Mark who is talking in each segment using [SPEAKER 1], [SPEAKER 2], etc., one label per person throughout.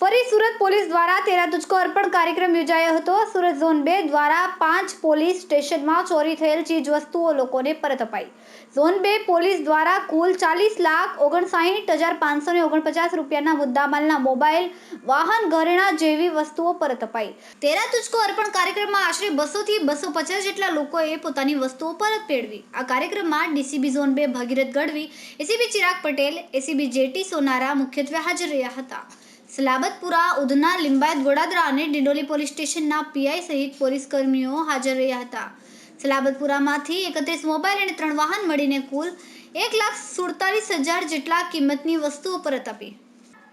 [SPEAKER 1] Police દ્વારા તેરા તુચકો અર્પણ કાર્યક્રમ યોજાયો હતો. સુરત ઝોન બે દ્વારા પાંચ પોલીસ સ્ટેશનમાં ચોરી થયેલ ચીજ વસ્તુઓ લોકોને પરત અપાઈ. ઝોન બે પોલીસ દ્વારા કુલ ચાલીસ લાખ ઓગણસાઠ હજાર પાંચસો ને ઓગણપચાસ રૂપિયાના મુદ્દામાલના મોબાઈલ, વાહન ઘરેણા જેવી વસ્તુઓ પરત અપાઈ. તેરા તુચકો અર્પણ કાર્યક્રમમાં આશરે બસોથી બસો પચાસ જેટલા લોકોએ પોતાની વસ્તુઓ પરત મેળવી આ કાર્યક્રમમાં ડીસીબી ઝોન બે Bhagirath Gadhvi, ACP Chirag Patel, ACP JT Sonara મુખ્યત્વે હાજર રહ્યા હતા. સલાબતપુરા, ઉધના, લિંબાયત, ગોડાદરા અને ડિંડોલી પોલીસ સ્ટેશનના પીઆઈ સહિત પોલીસ કર્મીઓ હાજર રહ્યા હતા. સલાબતપુરામાંથી એકત્રીસ મોબાઈલ અને ત્રણ વાહન મળીને કુલ એક લાખ સુડતાલીસ હજાર જેટલા કિંમતની વસ્તુઓ પરત આપી.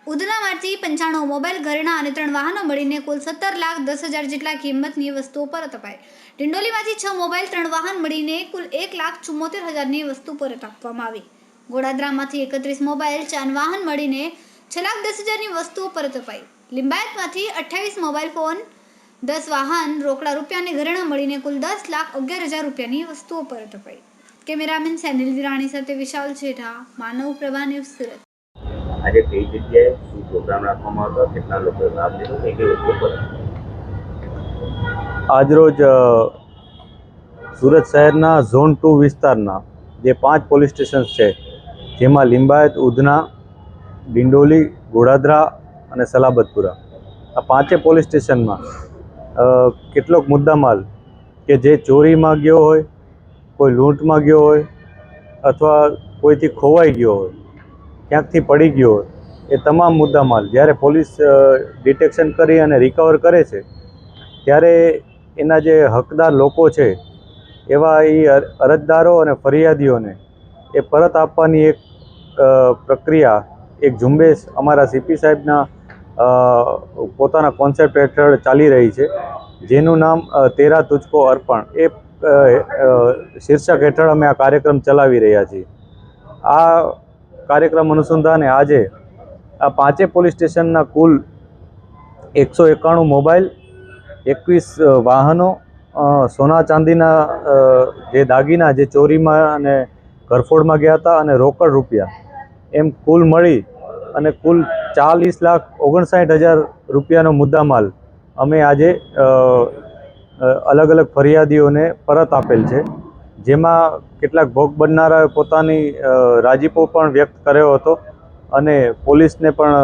[SPEAKER 1] ઉધનામાંથી પંચાણું મોબાઈલ, ઘરેણા અને ત્રણ વાહનો મળીને કુલ સત્તર લાખ દસ હજાર જેટલા કિંમતની વસ્તુઓ પરત અપાઈ. ડિંડોલીમાંથી છ મોબાઈલ, ત્રણ વાહન મળીને કુલ એક લાખ ચુમ્મોતેર હજારની વસ્તુ પરત આપવામાં આવી. ગોડાદરામાંથી એકત્રીસ મોબાઈલ, ચાર વાહન મળીને છ લાખ દસ હજારની વસ્તુઓ પરત અપાઈ. લિંબાયતમાંથી અઠ્યાવીસ મોબાઈલ ફોન દસ વાહન રોકડા રૂપિયા અને ઘરેણા મળીને કુલ દસ લાખ અગિયાર હજાર રૂપિયાની વસ્તુઓ પરત અપાઈ. કેમેરામેન સેનિલ વિરાણી સાથે વિશાલ છેઠા માનવ પ્રભા ન્યૂઝ સુરત.
[SPEAKER 2] આજે કઈ જગ્યાએ શું પ્રોગ્રામ રાખવામાં આવતો? કેટલા લોકો લાભ લીધો? કઈ કઈ વસ્તુ પર?
[SPEAKER 3] આજરોજ સુરત શહેરના ઝોન ટુ વિસ્તારના જે પાંચ પોલીસ સ્ટેશન્સ છે જેમાં લિંબાયત ઉધના ડિંડોલી, ગોડાદરા અને સલાબતપુરા. આ પાંચે પોલીસ સ્ટેશનમાં કેટલોક મુદ્દામાલ કે જે ચોરીમાં ગયો હોય, કોઈ લૂંટમાં ગયો હોય, અથવા કોઈથી ખોવાઈ ગયો હોય, ક્યાંકથી પડી ગયો હોય, એ તમામ મુદ્દામાલ જ્યારે પોલીસ ડિટેક્શન કરી અને રિકવર કરે છે, ત્યારે એના જે હકદાર લોકો છે, એવા એ અરજદારો અને ફરિયાદીઓને એ પરત આપવાની એક પ્રક્રિયા એક ઝુંબેશ અમારા સીપી સાહેબના પોતાના કોન્સેપ્ટ હેઠળ ચાલી રહી છે, જેનું નામ તેરા તુચકો અર્પણ. એ શીર્ષક હેઠળ અમે આ કાર્યક્રમ ચલાવી રહ્યા છીએ. આ કાર્યક્રમ અનુસંધાને આજે આ પાંચે પોલીસ સ્ટેશનના કુલ એકસો એકાણું મોબાઈલ, એકવીસ વાહનો સોના ચાંદીના જે દાગીના, જે ચોરીમાં અને ઘરફોડમાં ગયા હતા અને રોકડ રૂપિયા એમ કુલ મળી અને કુલ ચાલીસ લાખ ઓગણસાઠ હજાર રૂપિયાનો મુદ્દામાલ અમે આજે અલગ અલગ ફરિયાદીઓને પરત આપેલ છે. જેમાં કેટલાક ભોગ બનનારાએ પોતાની રાજીપો પણ વ્યક્ત કર્યો હતો અને પોલીસને પણ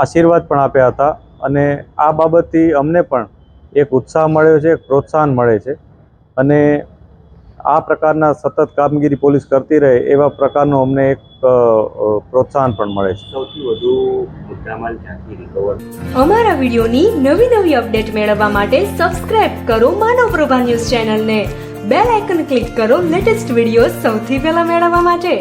[SPEAKER 3] આશીર્વાદ પણ આપ્યા હતા અને આ બાબતથી અમને પણ એક ઉત્સાહ મળ્યો છે પ્રોત્સાહન મળે છે. અને આ પ્રકારના સતત કામગીરી પોલીસ કરતી રહે એવા પ્રકારનું અમને એક પ્રોત્સાહન પણ મળે છે.
[SPEAKER 2] સૌથી વધુ મુદ્દામાલ ક્યાંથી રિકવર
[SPEAKER 4] અમારા વિડીયોની નવી નવી અપડેટ મેળવવા માટે સબસ્ક્રાઇબ કરો માનવ પ્રભા ન્યૂઝ ચેનલને. બેલ આઇકન ક્લિક કરો લેટેસ્ટ વીડિયો સૌથી પહેલા મેળવવા માટે.